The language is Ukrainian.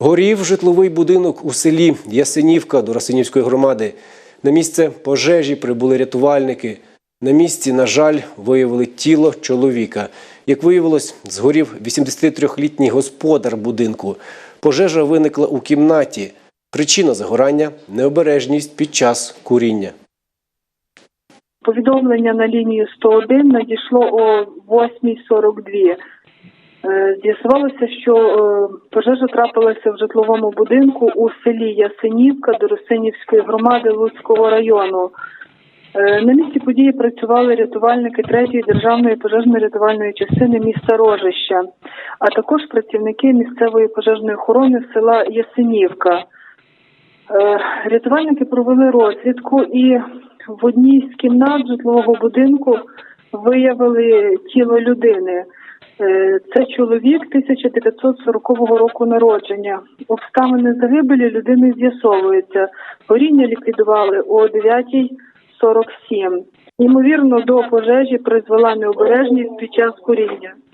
Горів житловий будинок у селі Ясенівка до Расинівської громади. На місце пожежі прибули рятувальники. На місці, на жаль, виявили тіло чоловіка. Як виявилось, згорів 83-літній господар будинку. Пожежа виникла у кімнаті. Причина загорання необережність під час куріння. Повідомлення на лінію 101 надійшло о 8.42. Е, З'ясувалося, що е, пожежа трапилася в житловому будинку у селі Ясенівка Доросинівської громади Луцького району. Е, На місці події працювали рятувальники 3-ї державної пожежно-рятувальної частини міста Рожища, а також працівники місцевої пожежної охорони села Ясенівка. Рятувальники провели розвідку і в одній з кімнат житлового будинку виявили тіло людини. Е, Це чоловік 1940 року народження. Обставини загибелі людини з'ясовуються. Горіння ліквідували о 9.47. Ймовірно, до пожежі призвела необережність під час куріння.